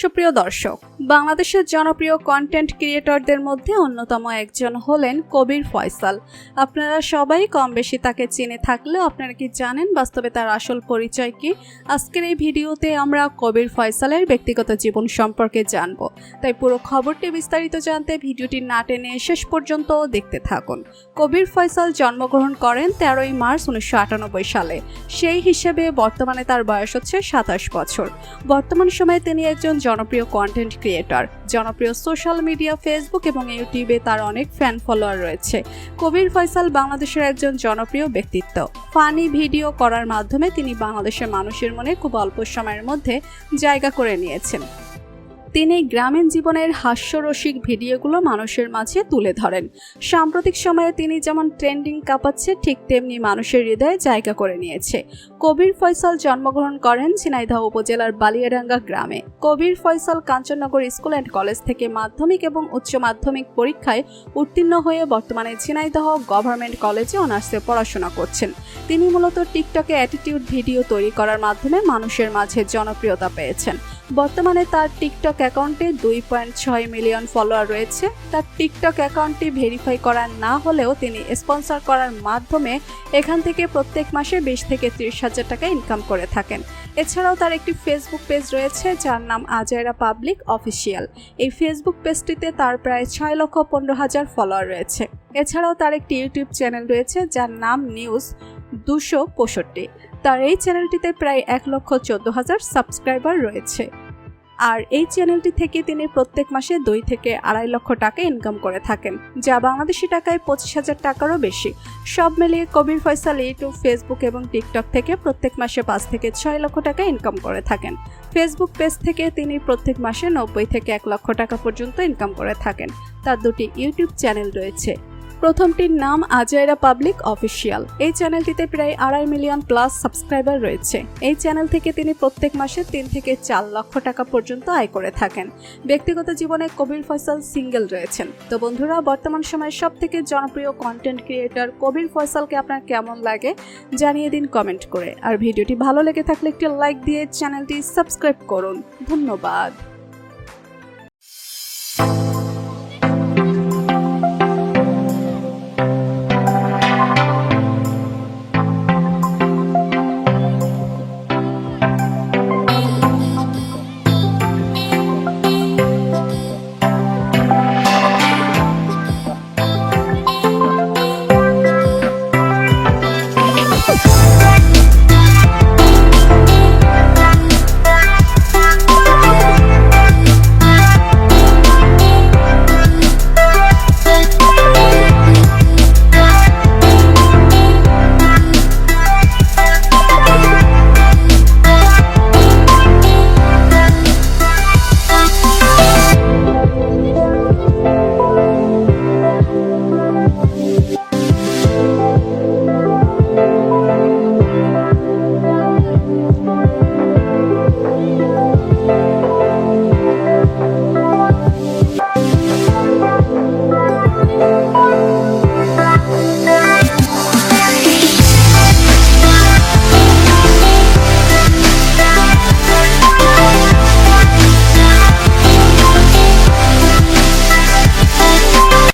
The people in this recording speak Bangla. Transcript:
সুপ্রিয় দর্শক, বাংলাদেশের জনপ্রিয় কন্টেন্ট ক্রিয়েটরদের মধ্যে অন্যতম একজন হলেন কবির ফয়সাল। আপনারা সবাই কম বেশি তাকে চিনে থাকলেও আপনারা কি জানেন বাস্তবে তার আসল পরিচয় কি? আজকের এই ভিডিওতে আমরা কবির ফয়সালের ব্যক্তিগত জীবন সম্পর্কে জানব। তাই পুরো খবরটি বিস্তারিত জানতে ভিডিওটি না টেনে শেষ পর্যন্ত দেখতে থাকুন। কবির ফয়সাল জন্মগ্রহণ করেন তেরোই মার্চ উনিশশো আটানব্বই সালে। সেই হিসেবে বর্তমানে তার বয়স হচ্ছে সাতাশ বছর। বর্তমান সময়ে তিনি একজন জনপ্রিয় কন্টেন্ট ক্রিয়েটর জনপ্রিয় সোশ্যাল মিডিয়া ফেসবুক এবং ইউটিউবে তার অনেক ফ্যান ফলোয়ার রয়েছে। কবির ফয়সাল বাংলাদেশের একজন জনপ্রিয় ব্যক্তিত্ব। ফানি ভিডিও করার মাধ্যমে তিনি বাংলাদেশের মানুষের মনে খুব অল্প সময়ের মধ্যে জায়গা করে নিয়েছেন। তিনি গ্রামীণ জীবনের হাস্যরসিক ভিডিওগুলো মানুষের মাঝে তুলে ধরেন। সাম্প্রতিক সময়ে তিনি যেমন ট্রেন্ডিং কাঁপাচ্ছে, ঠিক তেমনি মানুষের হৃদয়ে জায়গা করে নিয়েছে। কবির ফয়সাল জন্মগ্রহণ করেন ঝিনাইদহ উপজেলার বালিয়াডাঙ্গা গ্রামে। Kabir Faisal Kanchannagar school and college থেকে মাধ্যমিক এবং উচ্চ মাধ্যমিক পরীক্ষায় উত্তীর্ণ হয়ে বর্তমানে ঝিনাইদহ গভর্নমেন্ট কলেজে অনার্সে পড়াশোনা করছেন। তিনি মূলত টিকটকে অ্যাটিটিউড ভিডিও তৈরি করার মাধ্যমে মানুষের মাঝে জনপ্রিয়তা পেয়েছেন। বর্তমানে তার টিকটক অ্যাকাউন্টে দুই পয়েন্ট ছয় মিলিয়ন ফলোয়ার রয়েছে। তার টিকটক অ্যাকাউন্টটি ভেরিফাই করা না হলেও তিনি স্পন্সর করার মাধ্যমে এখান থেকে প্রত্যেক মাসে বিশ থেকে ত্রিশ হাজার টাকা ইনকাম করে থাকেন। এছাড়াও তার একটি ফেসবুক পেজ রয়েছে, যার নাম আজায়রা পাবলিক অফিসিয়াল। এই ফেসবুক পেজটিতে তার প্রায় ছয় লক্ষ পনেরো হাজার ফলোয়ার রয়েছে। এছাড়াও তার একটি ইউটিউব চ্যানেল রয়েছে, যার নাম নিউজ দুশো পঁয়ষট্টি। তার এই চ্যানেলটিতে প্রায় এক লক্ষ চোদ্দ হাজার সাবস্ক্রাইবার রয়েছে। আর এই চ্যানেলটি থেকে তিনি প্রত্যেক মাসে দুই থেকে আড়াই লক্ষ টাকা ইনকাম করে থাকেন, যা বাংলাদেশি টাকায় পঁচিশ হাজার টাকারও বেশি। সব মিলিয়ে কবির ফয়সাল ইউটিউব, ফেসবুক এবং টিকটক থেকে প্রত্যেক মাসে পাঁচ থেকে ছয় লক্ষ টাকা ইনকাম করে থাকেন। ফেসবুক পেজ থেকে তিনি প্রত্যেক মাসে নব্বই থেকে এক লক্ষ টাকা পর্যন্ত ইনকাম করে থাকেন। তার দুটি ইউটিউব চ্যানেল রয়েছে। প্রথমটির নাম আজায়রা পাবলিক অফিসিয়াল। এই চ্যানেলটিতে প্রায় আড়াই মিলিয়ন প্লাস সাবস্ক্রাইবার রয়েছে। এই চ্যানেল থেকে তিনি প্রত্যেক মাসে তিন থেকে চার লক্ষ টাকা পর্যন্ত আয় করে থাকেন। ব্যক্তিগত জীবনে কবির ফয়সাল সিঙ্গেল রয়েছেন। তো বন্ধুরা, বর্তমান সময়ে সব থেকে জনপ্রিয় কন্টেন্ট ক্রিয়েটর কবির ফয়সালকে আপনার কেমন লাগে জানিয়ে দিন কমেন্ট করে। আর ভিডিওটি ভালো লেগে থাকলে একটি লাইক দিয়ে চ্যানেলটি সাবস্ক্রাইব করুন। ধন্যবাদ।